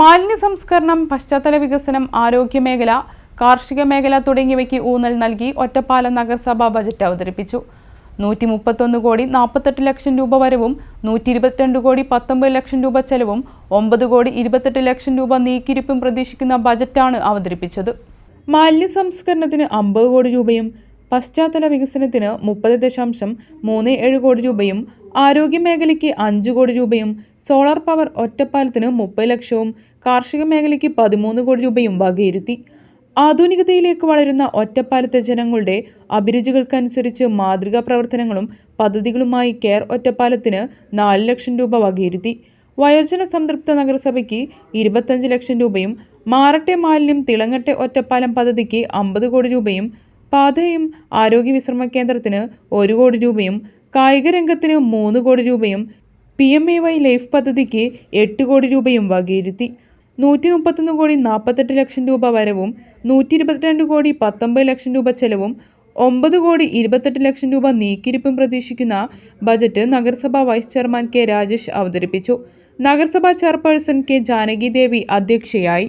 മാലിന്യ സംസ്കരണം പശ്ചാത്തല വികസനം ആരോഗ്യ മേഖല കാർഷിക മേഖല തുടങ്ങിയവയ്ക്ക് ഊന്നൽ നൽകി ഒറ്റപ്പാലം നഗരസഭ ബജറ്റ് അവതരിപ്പിച്ചു. നൂറ്റി മുപ്പത്തൊന്ന് കോടി നാൽപ്പത്തെട്ട് ലക്ഷം രൂപ വരവും നൂറ്റി ഇരുപത്തിരണ്ട് കോടി പത്തൊമ്പത് ലക്ഷം രൂപ ചെലവും ഒമ്പത് കോടി ഇരുപത്തെട്ട് ലക്ഷം രൂപ നീക്കിരിപ്പും പ്രതീക്ഷിക്കുന്ന ബജറ്റാണ് അവതരിപ്പിച്ചത്. മാലിന്യ സംസ്കരണത്തിന് അമ്പത് കോടി രൂപയും പശ്ചാത്തല വികസനത്തിന് മുപ്പത് ദശാംശം മൂന്ന് ഏഴ് കോടി രൂപയും ആരോഗ്യ മേഖലയ്ക്ക് അഞ്ച് കോടി രൂപയും സോളാർ പവർ ഒറ്റപ്പാലത്തിന് മുപ്പത് ലക്ഷവും കാർഷിക മേഖലയ്ക്ക് പതിമൂന്ന് കോടി രൂപയും വകയിരുത്തി. ആധുനികതയിലേക്ക് വളരുന്ന ഒറ്റപ്പാലത്തെ ജനങ്ങളുടെ അഭിരുചികൾക്കനുസരിച്ച് മാതൃകാ പ്രവർത്തനങ്ങളും പദ്ധതികളുമായി കെയർ ഒറ്റപ്പാലത്തിന് നാല് ലക്ഷം രൂപ വകയിരുത്തി. വയോജന സംതൃപ്ത നഗരസഭയ്ക്ക് ഇരുപത്തഞ്ച് ലക്ഷം രൂപയും മാറട്ടെ മാലിന്യം തിളങ്ങട്ടെ ഒറ്റപ്പാലം പദ്ധതിക്ക് അമ്പത് കോടി രൂപയും പാതയും ആരോഗ്യ വിശ്രമ കേന്ദ്രത്തിന് ഒരു കോടി രൂപയും കായിക രംഗത്തിന് മൂന്ന് കോടി രൂപയും P M A Y life പദ്ധതിക്ക് എട്ട് കോടി രൂപയും വകയിരുത്തി. നൂറ്റി മുപ്പത്തൊന്ന് കോടി നാൽപ്പത്തെട്ട് ലക്ഷം രൂപ വരവും നൂറ്റി ഇരുപത്തിരണ്ട് കോടി പത്തൊമ്പത് ലക്ഷം രൂപ ചെലവും ഒമ്പത് കോടി ഇരുപത്തെട്ട് ലക്ഷം രൂപ നീക്കിരിപ്പും പ്രതീക്ഷിക്കുന്ന ബജറ്റ് നഗരസഭാ വൈസ് ചെയർമാൻ കെ രാജേഷ് അവതരിപ്പിച്ചു. നഗരസഭാ ചെയർപേഴ്സൺ കെ ജാനകി ദേവി അധ്യക്ഷയായി.